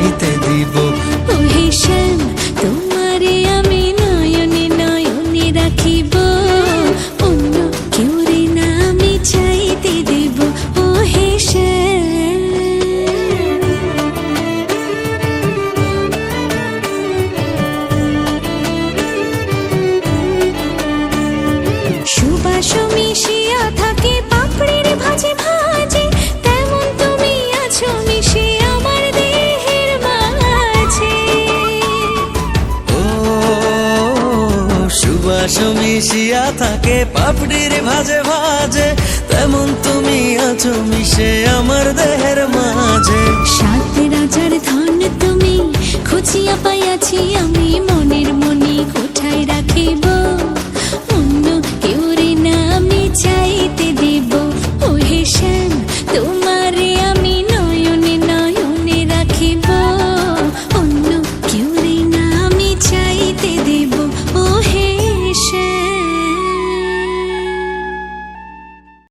চাইতে দিব সুবাস মিশিয়া থাকে, পাপড়ির ভাজে ভাজে। তেমন তুমি আছো মিশে আমার দেহের মাঝে। সাত রাজার ধন তুমি খুঁজিয়া পাইয়াছি আমি, মনের মনি কোঠায় রাখিব?